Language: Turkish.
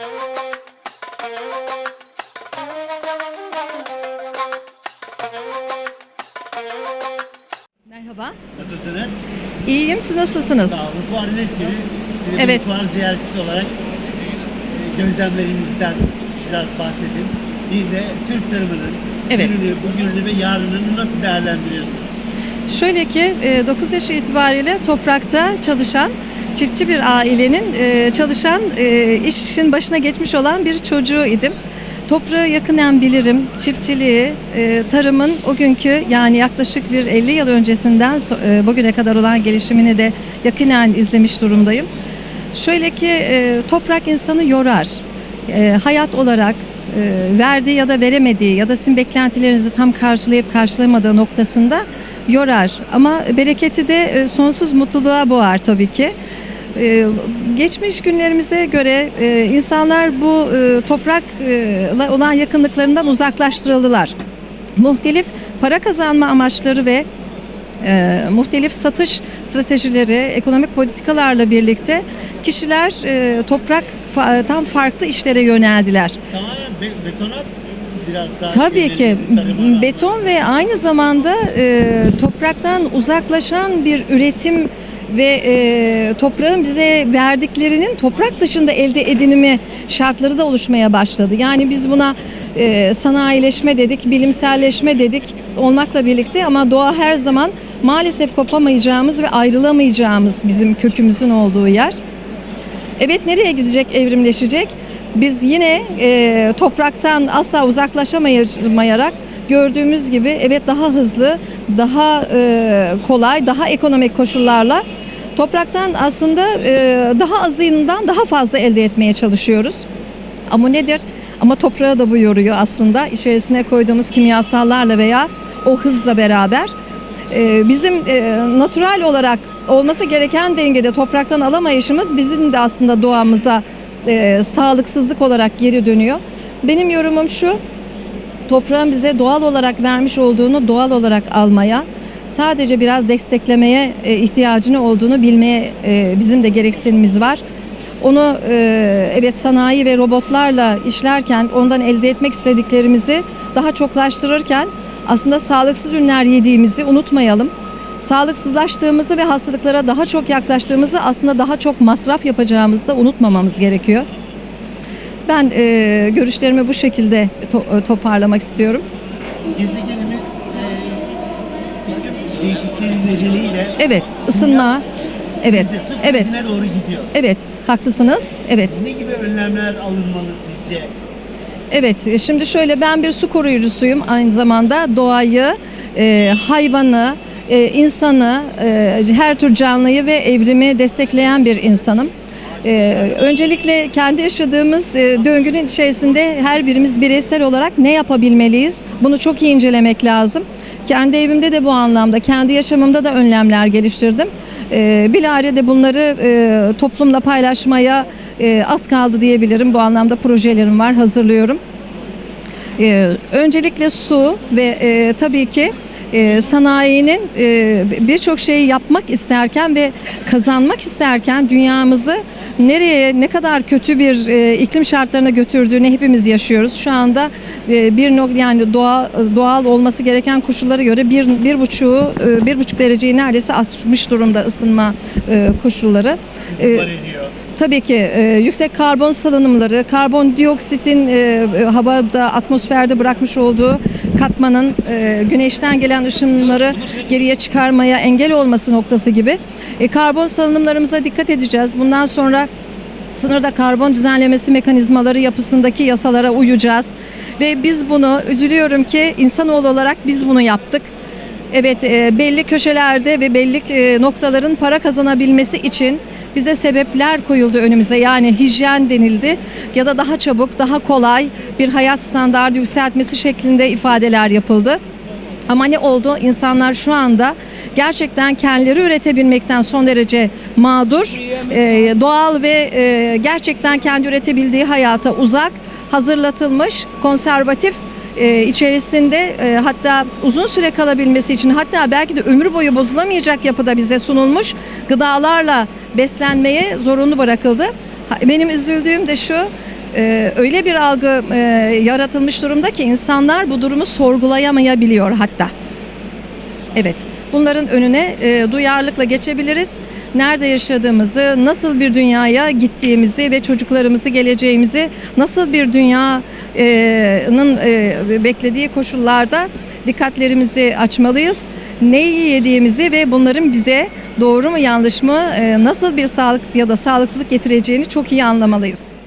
Merhaba. Nasılsınız? İyiyim. Siz nasılsınız? Sağ olun. Günü. Siz de Evet. fuar ziyaretçisi olarak e, gözlemlerinizden biraz bahsedin. Bir de Türk tarımının Evet. gününü, bugününü ve yarınını nasıl değerlendiriyorsunuz? Şöyle ki e, 9 yaş itibariyle toprakta çalışan çiftçi bir ailenin e, çalışan e, işin başına geçmiş olan bir çocuğu idim. Toprağı yakından bilirim. Çiftçiliği, e, tarımın o günkü yani yaklaşık bir 50 yıl öncesinden e, bugüne kadar olan gelişimini de yakinen izlemiş durumdayım. Şöyle ki e, toprak insanı yorar. E, hayat olarak e, verdiği ya da veremediği ya da sizin beklentilerinizi tam karşılayıp karşılamadığı noktasında yorar. Ama bereketi de e, sonsuz mutluluğa boğar tabii ki. E, geçmiş günlerimize göre e, insanlar bu e, toprakla olan yakınlıklarından uzaklaştırıldılar. Muhtelif para kazanma amaçları ve e, muhtelif satış stratejileri, ekonomik politikalarla birlikte kişiler e, toprak fa- tam farklı işlere yöneldiler. Tamamen be- betona biraz daha Tabii ki beton ve aynı zamanda e, topraktan uzaklaşan bir üretim ve e, toprağın bize verdiklerinin toprak dışında elde edinimi şartları da oluşmaya başladı. Yani biz buna e, sanayileşme dedik, bilimselleşme dedik olmakla birlikte ama doğa her zaman maalesef kopamayacağımız ve ayrılamayacağımız bizim kökümüzün olduğu yer. Evet nereye gidecek evrimleşecek? Biz yine e, topraktan asla uzaklaşamayarak gördüğümüz gibi evet daha hızlı, daha e, kolay, daha ekonomik koşullarla topraktan aslında e, daha azından daha fazla elde etmeye çalışıyoruz. Ama nedir? Ama toprağı da bu yoruyor aslında. İçerisine koyduğumuz kimyasallarla veya o hızla beraber. Ee, bizim e, natural olarak olması gereken dengede topraktan alamayışımız bizim de aslında doğamıza e, sağlıksızlık olarak geri dönüyor. Benim yorumum şu, toprağın bize doğal olarak vermiş olduğunu doğal olarak almaya, sadece biraz desteklemeye e, ihtiyacını olduğunu bilmeye e, bizim de gereksinimiz var. Onu e, evet sanayi ve robotlarla işlerken ondan elde etmek istediklerimizi daha çoklaştırırken aslında sağlıksız ürünler yediğimizi unutmayalım. Sağlıksızlaştığımızı ve hastalıklara daha çok yaklaştığımızı aslında daha çok masraf yapacağımızı da unutmamamız gerekiyor. Ben e, görüşlerimi bu şekilde to- toparlamak istiyorum. E, iklim değişikliği nedeniyle Evet, ısınma. Evet, evet, krizine doğru gidiyor. evet, haklısınız. Evet, Ne gibi önlemler alınmalı sizce? evet. Şimdi şöyle ben bir su koruyucusuyum aynı zamanda doğayı, e, hayvanı, e, insanı, e, her tür canlıyı ve evrimi destekleyen bir insanım. E, öncelikle kendi yaşadığımız e, döngünün içerisinde her birimiz bireysel olarak ne yapabilmeliyiz? Bunu çok iyi incelemek lazım. Kendi evimde de bu anlamda, kendi yaşamımda da önlemler geliştirdim. E, bilahare de bunları e, toplumla paylaşmaya e, az kaldı diyebilirim. Bu anlamda projelerim var, hazırlıyorum. Ee, öncelikle su ve e, tabii ki e, sanayinin e, birçok şeyi yapmak isterken ve kazanmak isterken dünyamızı nereye ne kadar kötü bir e, iklim şartlarına götürdüğünü hepimiz yaşıyoruz. Şu anda e, bir nok yani doğa, doğal olması gereken koşullara göre bir bir buçuğu e, bir buçuk dereceyi neredeyse aşmış durumda ısınma e, koşulları. E. Tabii ki e, yüksek karbon salınımları, karbondioksitin e, e, havada, atmosferde bırakmış olduğu katmanın e, güneşten gelen ışınları geriye çıkarmaya engel olması noktası gibi. E, karbon salınımlarımıza dikkat edeceğiz. Bundan sonra sınırda karbon düzenlemesi mekanizmaları yapısındaki yasalara uyacağız. Ve biz bunu üzülüyorum ki insanoğlu olarak biz bunu yaptık. Evet e, belli köşelerde ve belli e, noktaların para kazanabilmesi için bize sebepler koyuldu önümüze. Yani hijyen denildi ya da daha çabuk, daha kolay bir hayat standartı yükseltmesi şeklinde ifadeler yapıldı. Ama ne oldu? İnsanlar şu anda gerçekten kendileri üretebilmekten son derece mağdur, e, doğal ve e, gerçekten kendi üretebildiği hayata uzak, hazırlatılmış, konservatif e, içerisinde e, hatta uzun süre kalabilmesi için hatta belki de ömür boyu bozulamayacak yapıda bize sunulmuş gıdalarla beslenmeye zorunlu bırakıldı. Benim üzüldüğüm de şu e, öyle bir algı e, yaratılmış durumda ki insanlar bu durumu sorgulayamayabiliyor hatta. Evet, bunların önüne e, duyarlılıkla geçebiliriz. Nerede yaşadığımızı, nasıl bir dünyaya gittiğimizi ve çocuklarımızı, geleceğimizi nasıl bir dünyanın e, beklediği koşullarda dikkatlerimizi açmalıyız. Neyi yediğimizi ve bunların bize doğru mu yanlış mı, e, nasıl bir sağlık ya da sağlıksızlık getireceğini çok iyi anlamalıyız.